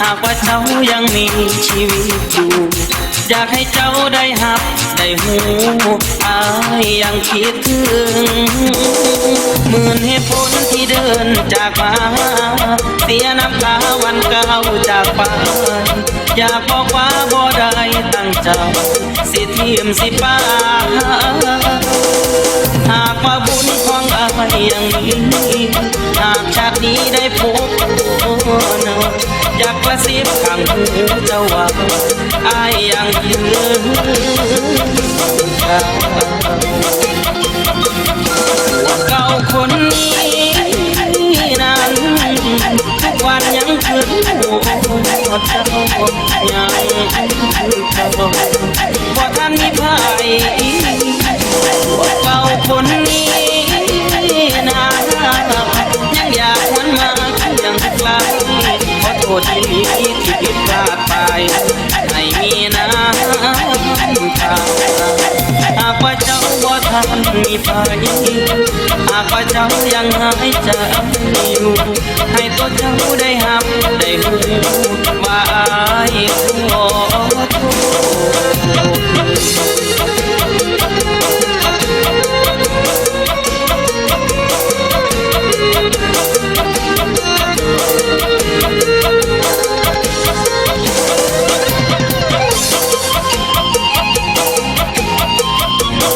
หากว่าเจ้ายังมีชีวิตอยู่อยากให้เจ้าได้หับได้หูอายยังคิดถึงหมื่นเหตุผลที่เดินจากมาเสียน้ำตาวันเก่าจากไปอยากบอกว่าบ่ได้ตั้งใจสิทีมสิป้าหากว่าบุญของอายยังมี ซิบข้างเจ้าว่าอายยังยืน ขอโทษที่มีที่ผิดพลาดไปไม่มีน้ำตาหากว่าเจ้าว่าท่านมีไปหากว่าเจ้ายังหายใจอยู่ให้ตัวเจ้าได้หับได้หูว่าอายขอโทษ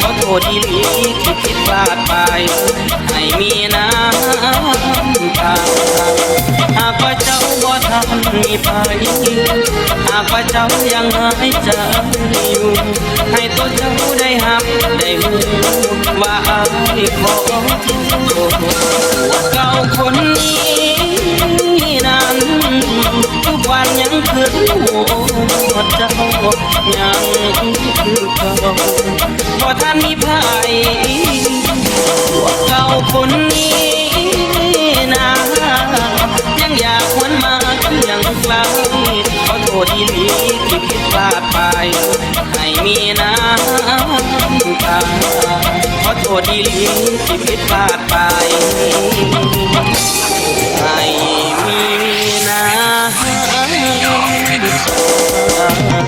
ขอโทษที่ลีที่ผิดพลาดไป ให้มีน้ำตาหากว่าเจ้าบ่ทันมีภัยหากว่าเจ้ายังหายใจอยู่ ให้ตัวเจ้าได้หับได้หูว่าอายขอโทษเก่าคนนี้นั้นทุกวันยังคืนหัวเจ้ายังคือเก่า บ่ทันมีภัยเก่าคนนี้นะยังอยากวนมายังไกลขอโทษที่ลีที่ผิดพลาดไป ให้มีน้ำตาขอโทษที่ลีที่ผิดพลาดไป ให้มีน้ำตา